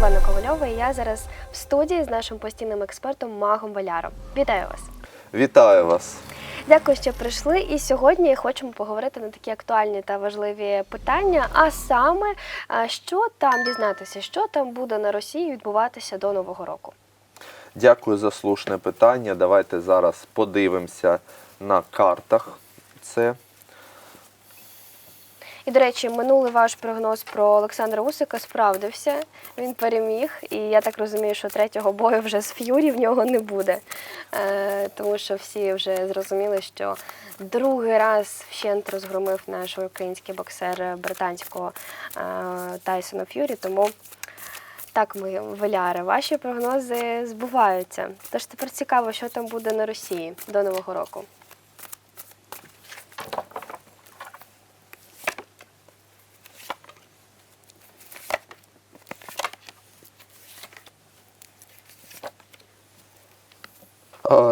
Олена Ковальова. І я зараз в студії з нашим постійним експертом Магом Валяром. Вітаю вас! Вітаю вас. Дякую, що прийшли. І сьогодні хочемо поговорити на такі актуальні та важливі питання. А саме, що там дізнатися, що там буде на Росії відбуватися до Нового року. Дякую за слушне питання. Давайте зараз подивимося на картах. Це І, до речі, минулий ваш прогноз про Олександра Усика справдився. Він переміг, і я так розумію, що третього бою вже з Ф'юрі в нього не буде. Е, тому що всі вже зрозуміли, що другий раз вщент розгромив наш український боксер британського е, Тайсона Ф'юрі. Тому так, ми Валяри, ваші прогнози збуваються. Тож тепер цікаво, що там буде на Росії до Нового року.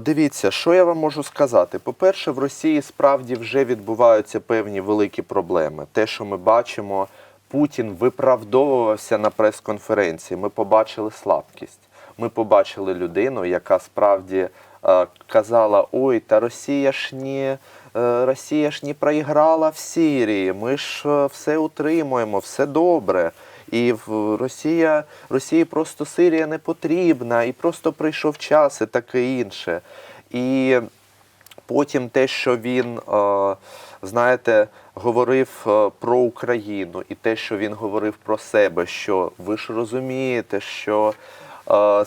Дивіться, що я вам можу сказати. По-перше, в Росії справді вже відбуваються певні великі проблеми. Те, що ми бачимо, Путін виправдовувався на прес-конференції. Ми побачили слабкість. Ми побачили людину, яка справді е, казала: Ой, та Росія ж не, е, Росія ж не проіграла в Сирії. Ми ж е, все утримуємо, все добре. І в Росія, Росії просто Сирія не потрібна, і просто прийшов час, і таке інше. І потім те, що він, е, знаєте, говорив е, про Україну, і те, що він говорив про себе, що ви ж розумієте, що е,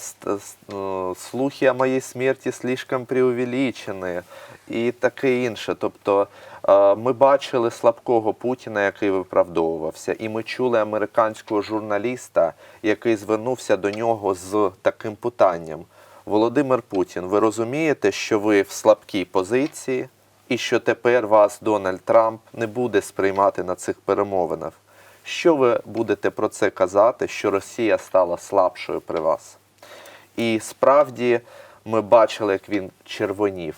слухи о моїй смерті слишком преувеличені, і таке інше. Тобто ми бачили слабкого Путіна, який виправдовувався, і ми чули американського журналіста, який звернувся до нього з таким питанням. Володимир Путін, ви розумієте, що ви в слабкій позиції, і що тепер вас Дональд Трамп не буде сприймати на цих перемовинах. Що ви будете про це казати, що Росія стала слабшою при вас? І справді ми бачили, як він червонів,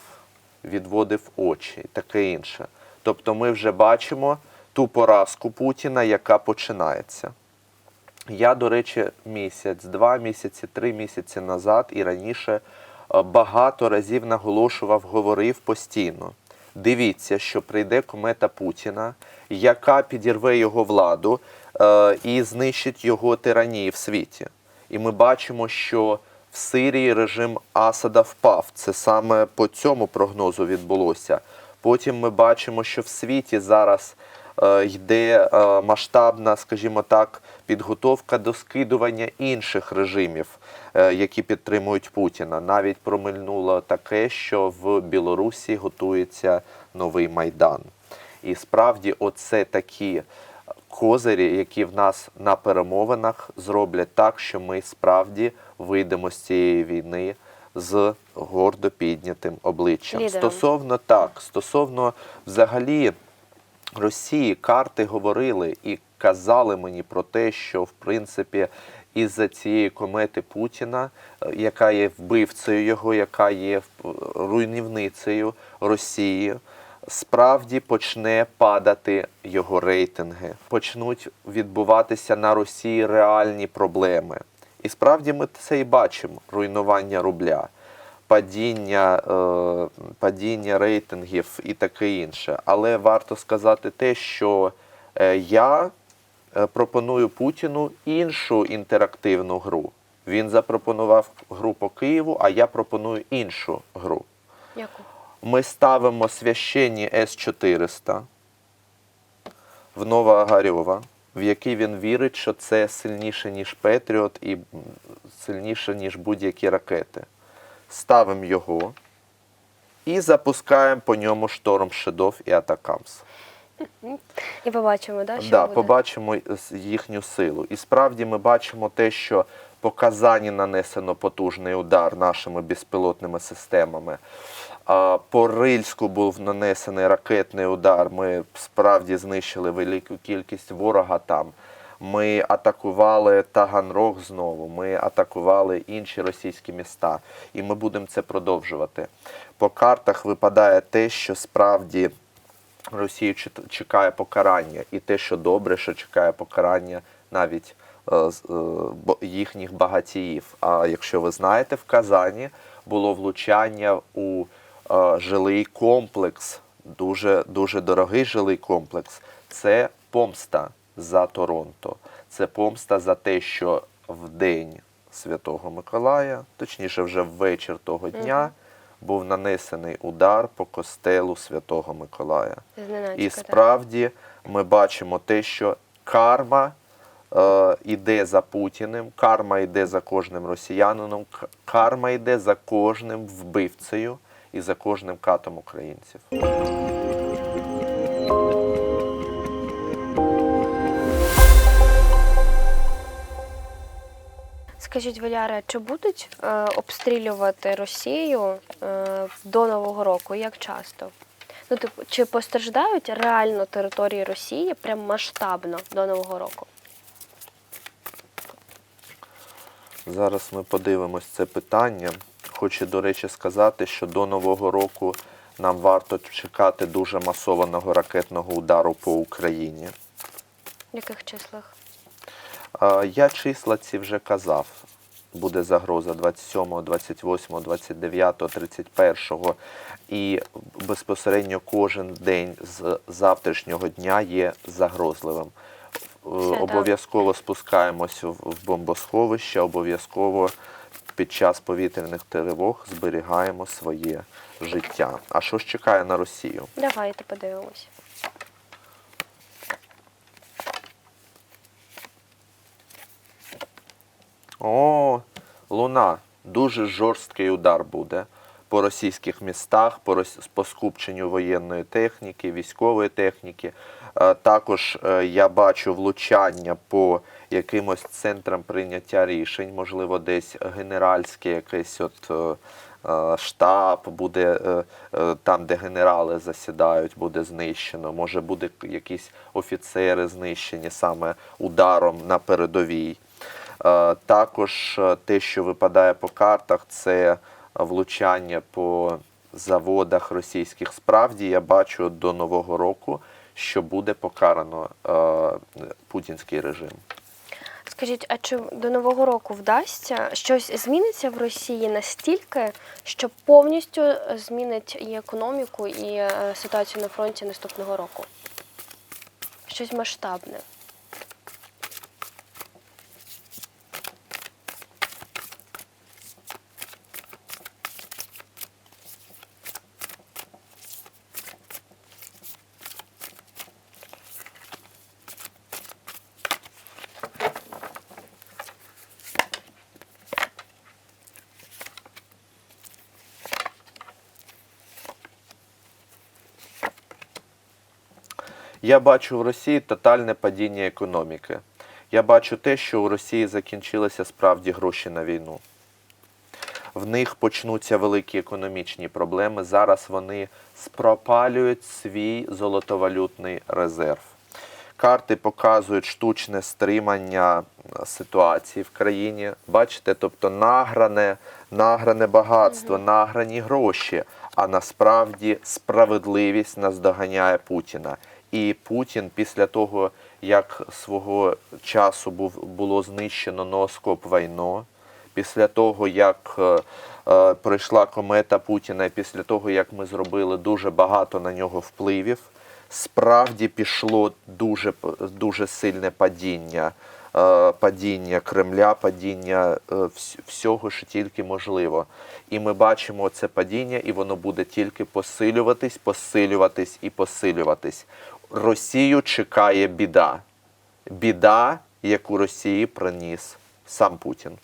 відводив очі таке інше. Тобто ми вже бачимо ту поразку Путіна, яка починається. Я, до речі, місяць, два місяці, три місяці назад і раніше е, багато разів наголошував, говорив постійно. Дивіться, що прийде комета Путіна, яка підірве його владу е, і знищить його тиранії в світі. І ми бачимо, що в Сирії режим Асада впав. Це саме по цьому прогнозу відбулося. Потім ми бачимо, що в світі зараз е, йде е, масштабна, скажімо так, підготовка до скидування інших режимів, е, які підтримують Путіна. Навіть промильнуло таке, що в Білорусі готується новий майдан. І справді, оце такі козирі, які в нас на перемовинах зроблять так, що ми справді вийдемо з цієї війни з гордо піднятим обличчям. Лідером. Стосовно так, стосовно взагалі Росії карти говорили і казали мені про те, що в принципі із-за цієї комети Путіна, е, яка є вбивцею його, яка є е, руйнівницею Росії, справді почне падати його рейтинги, почнуть відбуватися на Росії реальні проблеми. І справді ми це і бачимо: руйнування рубля падіння, е, падіння рейтингів і таке інше. Але варто сказати те, що е, я е, пропоную Путіну іншу інтерактивну гру. Він запропонував гру по Києву, а я пропоную іншу гру. Яку? Ми ставимо священні С-400 в Новоогарьова, в який він вірить, що це сильніше, ніж Петріот і сильніше, ніж будь-які ракети. Ставимо його і запускаємо по ньому шторм Шедов і Атакамс. І побачимо, да, що Да, буде. побачимо їхню силу. І справді ми бачимо те, що по Казані нанесено потужний удар нашими безпілотними системами. По Рильську був нанесений ракетний удар. Ми справді знищили велику кількість ворога там. Ми атакували Таганрог знову, ми атакували інші російські міста, і ми будемо це продовжувати. По картах випадає те, що справді Росію чекає покарання, і те, що добре, що чекає покарання навіть е, е, їхніх багатіїв. А якщо ви знаєте, в Казані було влучання у е, жилий комплекс, дуже, дуже дорогий жилий комплекс. Це помста за Торонто. Це помста за те, що в день Святого Миколая, точніше, вже ввечір того дня, був нанесений удар по костелу Святого Миколая. Зненацька, І так. справді ми бачимо те, що карма е, йде за Путіним, карма йде за кожним росіянином, карма йде за кожним вбивцею і за кожним катом українців. Скажіть, Валяра, чи будуть е, обстрілювати Росію е, до Нового року? Як часто? Ну, типу, чи постраждають реально території Росії прям масштабно до Нового року? Зараз ми подивимось це питання. Хочу, до речі, сказати, що до Нового року нам варто чекати дуже масованого ракетного удару по Україні. В яких числах? Я числа ці вже казав. Буде загроза 27, 28, 29, 31. І безпосередньо кожен день з завтрашнього дня є загрозливим. Е, так. Обов'язково спускаємось в в бомбосховище, обов'язково під час повітряних тривог зберігаємо своє життя. А що ж чекає на Росію? Давайте подивимось. О, луна. Дуже жорсткий удар буде по російських містах, по, по скупченню воєнної техніки, військової техніки. Е, Також е, я бачу влучання по якимось центрам прийняття рішень, можливо, десь генеральське якийсь от е, штаб буде там, де генерали засідають, буде знищено. Може буде якісь офіцери знищені саме ударом на передовій. Е, Також е, те, що випадає по картах, це влучання по заводах російських. Справді я бачу до Нового року, що буде покарано е, путінський режим. Скажіть, а чи до Нового року вдасться щось зміниться в Росії настільки, що повністю змінить і економіку, і е, ситуацію на фронті наступного року? Щось масштабне. Я бачу в Росії тотальне падіння економіки. Я бачу те, що у Росії закінчилися справді гроші на війну. В них почнуться великі економічні проблеми. Зараз вони спропалюють свій золотовалютний резерв. Карти показують штучне стримання е, ситуації в країні. Бачите, тобто награне, награне багатство, награні гроші. А насправді справедливість наздоганяє Путіна. І Путін після того, як свого часу був, було знищено носкоп війно, після того, як е, е, пройшла комета Путіна, і після того, як ми зробили дуже багато на нього впливів, справді пішло дуже, дуже сильне падіння, е, падіння Кремля, падіння е, всього, що тільки можливо. І ми бачимо це падіння, і воно буде тільки посилюватись, посилюватись і посилюватись. Росію чекає біда. Біда, яку Росії приніс сам Путін.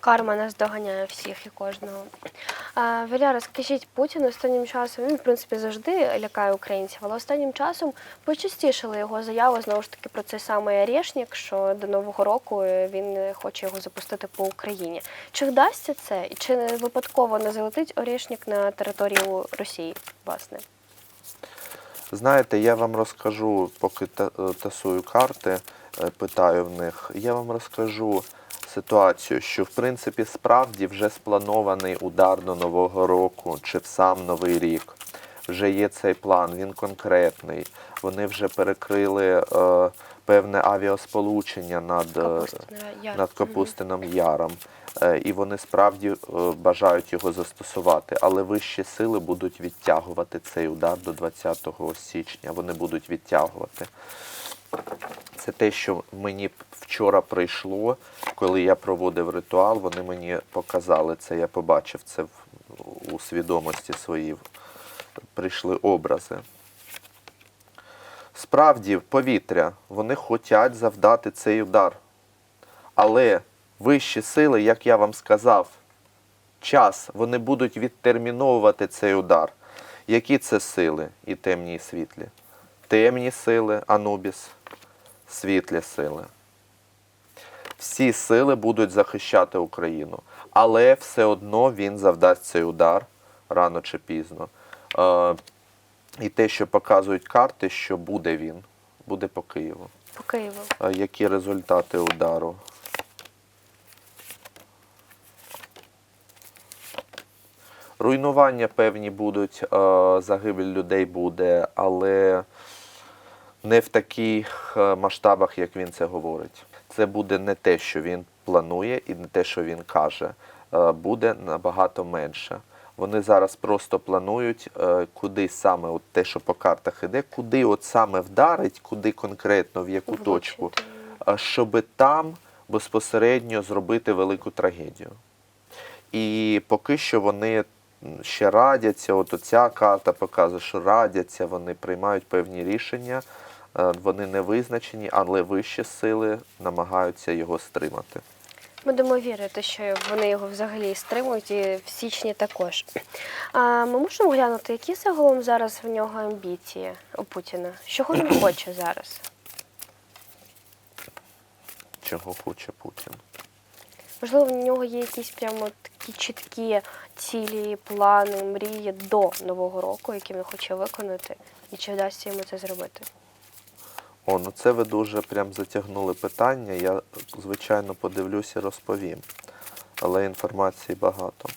Карма нас доганяє всіх і кожного. А, Валяра, скажіть, Путін останнім часом, він, в принципі, завжди лякає українців, але останнім часом почастішили його заяви знову ж таки про цей самий Орешник, що до Нового року е, він хоче його запустити по Україні. Чи вдасться це? І чи не випадково не залетить Орешник на територію Росії, власне? Знаєте, я вам розкажу, поки е, тасую карти, е, питаю в них, я вам розкажу ситуацію, що в принципі справді вже спланований удар до Нового року чи в сам Новий рік. Вже є цей план, він конкретний. Вони вже перекрили е, певне авіасполучення над, е, над Капустином Яром. Е, І вони справді е, бажають його застосувати, але вищі сили будуть відтягувати цей удар до 20 січня. Вони будуть відтягувати. Це те, що мені вчора прийшло, коли я проводив ритуал, вони мені показали це. Я побачив це у свідомості своїй. Прийшли образи. Справді, повітря, вони хочуть завдати цей удар. Але вищі сили, як я вам сказав, час, вони будуть відтерміновувати цей удар. Які це сили і темні, і світлі? Темні сили, Анубіс, світлі сили. Всі сили будуть захищати Україну, але все одно він завдасть цей удар рано чи пізно. І те, що показують карти, що буде він, буде по Києву. По Києву. А які результати удару? Руйнування певні будуть, загибель людей буде, але не в таких масштабах, як він це говорить. Це буде не те, що він планує, і не те, що він каже. Буде набагато менше. Вони зараз просто планують, е, куди саме от те, що по картах іде, куди от саме вдарить, куди конкретно, в яку Влучити. точку, а щоб там безпосередньо зробити велику трагедію. І поки що вони ще радяться, от ця карта показує, що радяться, вони приймають певні рішення, е, вони не визначені, але вищі сили намагаються його стримати. Будемо вірити, що вони його взагалі стримують і в січні також. А ми можемо глянути, які загалом зараз в нього амбіції у Путіна? Чого він хоче зараз? Чого хоче Путін. Можливо, в нього є якісь прямо такі чіткі цілі, плани, мрії до Нового року, які він хоче виконати, і чи вдасться йому це зробити? О, ну це ви дуже прям затягнули питання. Я, звичайно, подивлюся і розповім. Але інформації багато.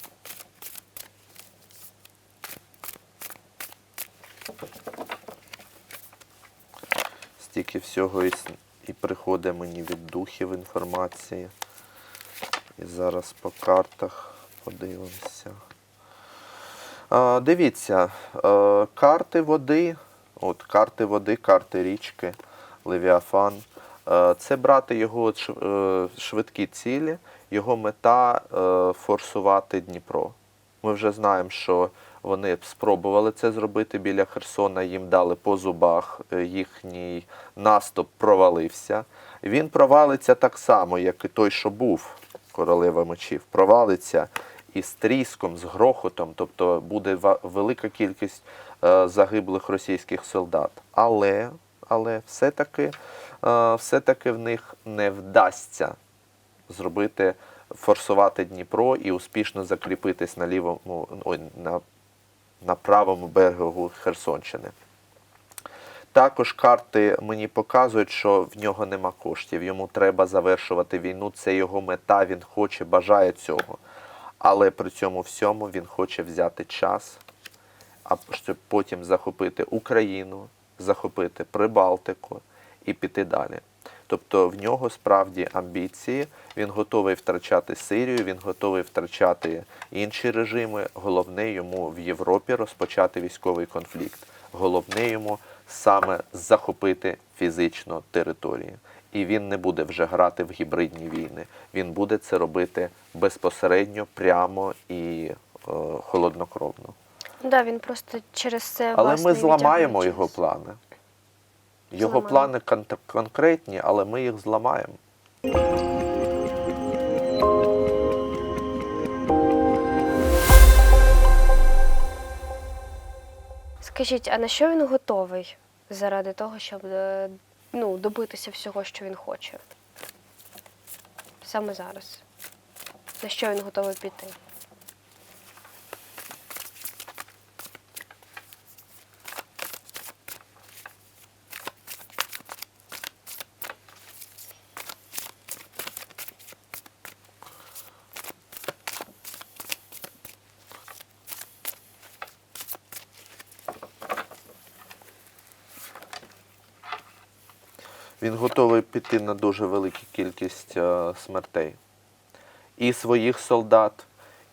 Стільки всього і, і приходить мені від духів інформації. І зараз по картах подивимося. А, дивіться, е, карти води, от карти води, карти річки, Левіафан. Е, це брати його е, швидкі цілі, його мета е, форсувати Дніпро. Ми вже знаємо, що вони спробували це зробити біля Херсона, їм дали по зубах, їхній наступ провалився. Він провалиться так само, як і той, що був королева мечів. Провалиться і з тріском, з грохотом, тобто буде велика кількість загиблих російських солдат. Але, але все-таки, е, все-таки в них не вдасться зробити, форсувати Дніпро і успішно закріпитись на лівому, ой, на, на правому берегу Херсонщини. Також карти мені показують, що в нього нема коштів. Йому треба завершувати війну. Це його мета, він хоче, бажає цього. Але при цьому всьому він хоче взяти час, щоб потім захопити Україну, захопити Прибалтику і піти далі. Тобто в нього справді амбіції, він готовий втрачати Сирію, він готовий втрачати інші режими. Головне йому в Європі розпочати військовий конфлікт. Головне йому саме захопити фізично території. І він не буде вже грати в гібридні війни. Він буде це робити безпосередньо, прямо і е, холоднокровно. Да, він просто через це Але власне, ми зламаємо його плани. Його плани кон- конкретні, але ми їх зламаємо. Скажіть, а на що він готовий заради того, щоб е, ну, добитися всього, що він хоче? Саме зараз. На що він готовий піти? Він готовий піти на дуже велику кількість е, смертей. І своїх солдат,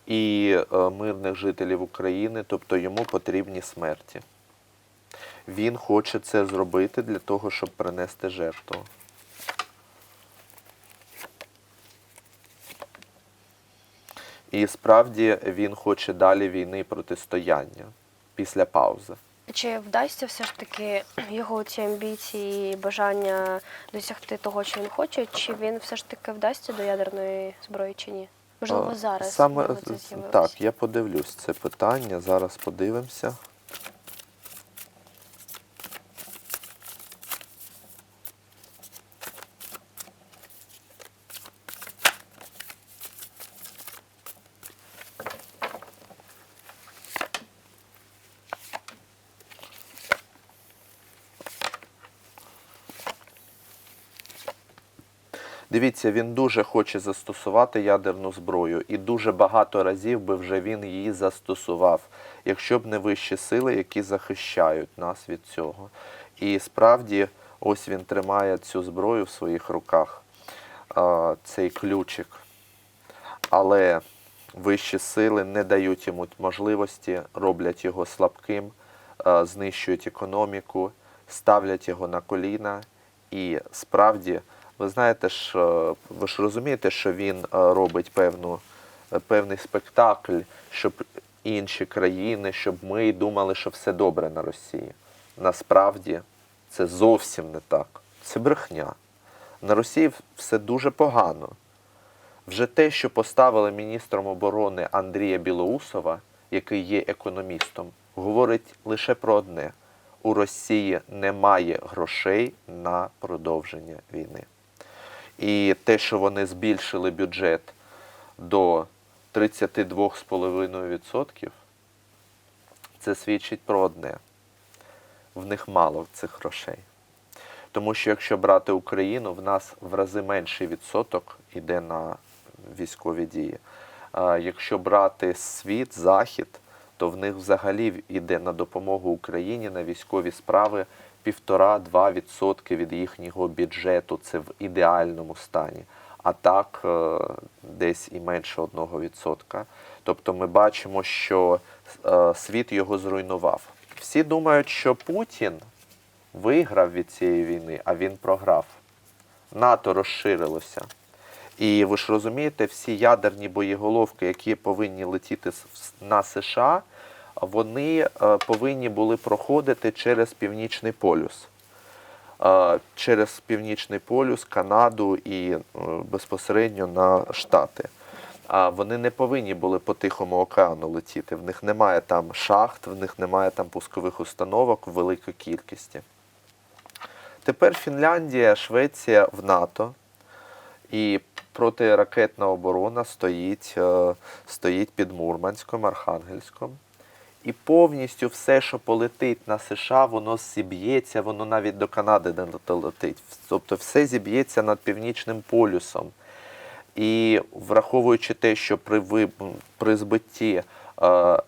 і е, мирних жителів України, тобто йому потрібні смерті. Він хоче це зробити для того, щоб принести жертву. І справді він хоче далі війни протистояння після паузи. Чи вдасться все ж таки його ці амбіції і бажання досягти того, що він хоче, чи він все ж таки вдасться до ядерної зброї чи ні? Можливо, Е, зараз Саме це так, я подивлюсь це питання. Зараз подивимося. Дивіться, він дуже хоче застосувати ядерну зброю, і дуже багато разів би вже він її застосував, якщо б не вищі сили, які захищають нас від цього. І справді, ось він тримає цю зброю в своїх руках, цей ключик. Але вищі сили не дають йому можливості, роблять його слабким, знищують економіку, ставлять його на коліна. І справді, ви знаєте ж, ви ж розумієте, що він е, робить певну, е, певний спектакль, щоб інші країни, щоб ми думали, що все добре на Росії. Насправді це зовсім не так. Це брехня. На Росії все дуже погано. Вже те, що поставили міністром оборони Андрія Білоусова, який є економістом, говорить лише про одне: у Росії немає грошей на продовження війни. І те, що вони збільшили бюджет до 32,5%, це свідчить про одне: в них мало цих грошей. Тому що якщо брати Україну, в нас в рази менший відсоток йде на військові дії. А якщо брати світ, захід, то в них взагалі йде на допомогу Україні на військові справи 1,5-2% відсотки від їхнього бюджету. Це в ідеальному стані. А так е, десь і менше 1%. Тобто ми бачимо, що е, світ його зруйнував. Всі думають, що Путін виграв від цієї війни, а він програв. НАТО розширилося. І ви ж розумієте, всі ядерні боєголовки, які повинні летіти на США, вони е, повинні були проходити через Північний полюс. Е, Через Північний полюс, Канаду і е, безпосередньо на Штати. А вони не повинні були по Тихому океану летіти. В них немає там шахт, в них немає там пускових установок в великій кількості. Тепер Фінляндія, Швеція в НАТО. І протиракетна оборона стоїть, стоїть під Мурманськом, Архангельськом. І повністю все, що полетить на США, воно зіб'ється, воно навіть до Канади не долетить. Тобто все зіб'ється над північним полюсом. І враховуючи те, що при, ви- при збитті е,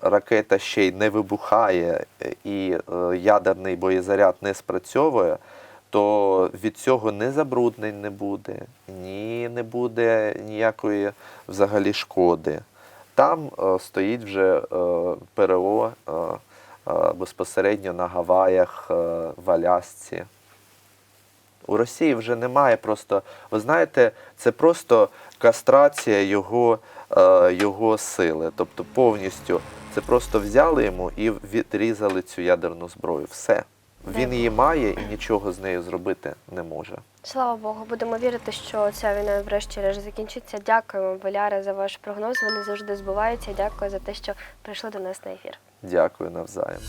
ракета ще й не вибухає і е, ядерний боєзаряд не спрацьовує, то від цього ні забруднень не буде, ні не буде ніякої взагалі шкоди. Там е, стоїть вже е, ПРО е, безпосередньо на Гаваях, в Алясці. У Росії вже немає просто, ви знаєте, це просто кастрація його, його сили. Тобто повністю це просто взяли йому і відрізали цю ядерну зброю. Все. Він її має і нічого з нею зробити не може. Слава Богу, будемо вірити, що ця війна врешті-решт закінчиться. Дякуємо, Боляре, за ваш прогноз. Вони завжди збуваються. Дякую за те, що прийшли до нас на ефір. Дякую навзаєм.